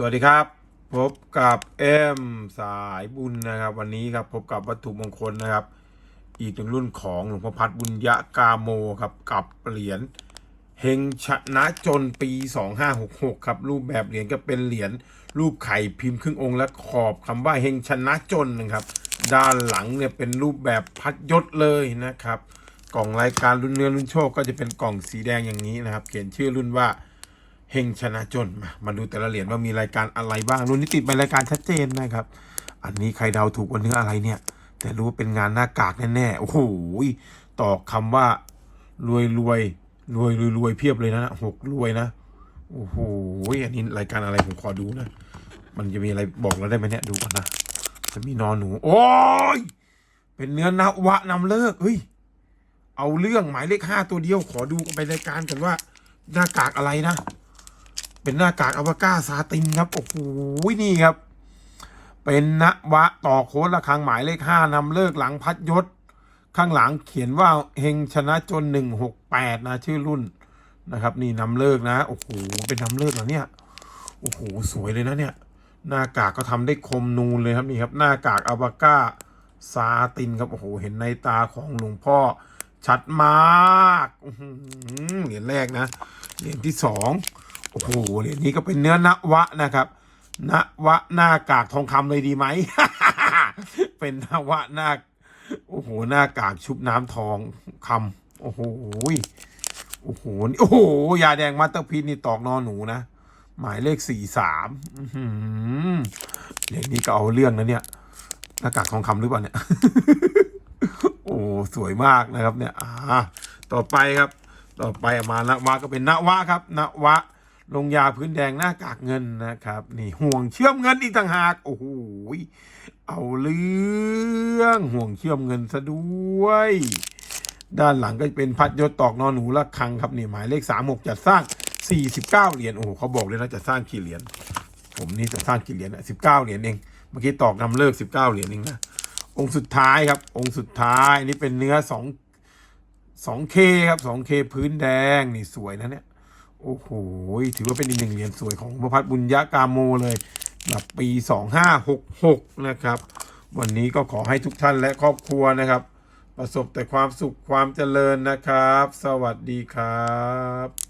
สวัสดีครับ พบกับเอ็มสายบุญนะครับ วันนี้ครับพบกับวัตถุมงคลนะครับ อีกหนึ่งรุ่นของหลวงพ่อพัดบุญยะกาโมครับกับเหรียญเฮงชนะจนปี 2566 ครับ รูปแบบเหรียญก็เป็นเหรียญรูปไข่พิมพ์ครึ่งองค์และขอบคำว่าเฮงชนะจนนะครับ ด้านหลังเนี่ยเป็นรูปแบบพัดยศเลยนะครับ กล่องรายการรุ่นเนื้อรุ่นโชคก็จะเป็นกล่องสีแดงอย่างนี้นะครับ เขียนชื่อรุ่นว่า เฮงชนะจนมามาดูแต่ละเหรียญว่ามีรายการอะไรบ้างรุ่นนี้ติดใบรายการชัดเจนนะครับ อันนี้ใครเดาถูกว่าเนื้ออะไรเนี่ย แต่รู้ว่าเป็นงานหน้ากากแน่ๆโอ้โหตอกคำว่ารวยรวยรวยรวยรวยเพียบเลยนะหกรวยนะโอ้โหอันนี้รายการอะไรผมขอดูนะ มันจะมีอะไรบอกเราได้ไหมเนี่ยดูก่อนนะจะมีนอนหนู โอ้ยเป็นเนื้อนวะนำเลิกเฮ้ยเอาเรื่องหมายเลขห้าตัวเดียวขอดูไปรายการกันว่าหน้ากากอะไรนะ เป็นหน้ากากอวกาซาตินครับโอ้โหนี่ครับ เป็นนวะต่อโค้ดระฆังหมายเลขห้านำเลิกหลังพัดยศ ข้างหลังเขียนว่าเฮงชนะจนหนึ่งหกแปดนะชื่อรุ่นนะครับ นี่นำเลิกนะโอ้โหเป็นนำเลิกเหรอเนี่ยโอ้โหสวยเลยนะเนี่ย หน้ากากก็ทำได้คมนูนเลยครับนี่ครับ หน้ากากอวกาซาตินครับโอ้โหเห็นในตาของหลวงพ่อชัดมากเหรียญแรกนะเหรียญที่สอง อ้โหเหรียญนี้ก็เป็นเนื้อนวะนะครับนวะหน้ากากทองคำเลยดีไหม เป็นนวะหน้าโอ้โหหน้ากากชุบน้ำทองคำโอ้โหโอ้โหโอ้โหยาแดงมาสเตอร์พีนี่ตอกนอนหนูนะหมายเลขสี่สามเหรียญนี้ก็เอาเรื่องนะเนี่ยหน้ากากทองคำหรือเปล่าเนี่ยโอ้สวยมากนะครับเนี่ย อ่า ต่อไปครับ ต่อไปมานวะก็เป็นนวะครับนวะ ลงยาพื้นแดงหน้ากากเงินนะครับ นี่ห่วงเชื่อมเงินอีกต่างหาก โอ้โหเอาเรื่องห่วงเชื่อมเงินซะด้วย ด้านหลังก็เป็นพัดยศตอกนอนหนูละคังครับนี่หมายเลขสามหกจัดสร้างสี่สิบเก้าเหรียญโอ้โหเขาบอกเลยนะจะสร้างกี่เหรียญผมนี่จะสร้างกี่เหรียญอะสิบเก้าเหรียญเองเมื่อกี้ตอกนำเลิกสิบเก้าเหรียญเองนะองค์สุดท้ายครับ องค์สุดท้ายนี่เป็นเนื้อสองสองเคครับสองเคพื้นแดงนี่สวยนะเนี่ย โอ้โห ถือว่าเป็นอีกหนึ่งเหรียญสวยของพระพัฒน์บุญยะกาโมเลยแบบปีสองห้าหกหกนะครับ วันนี้ก็ขอให้ทุกท่านและครอบครัวนะครับ ประสบแต่ความสุขความเจริญนะครับ สวัสดีครับ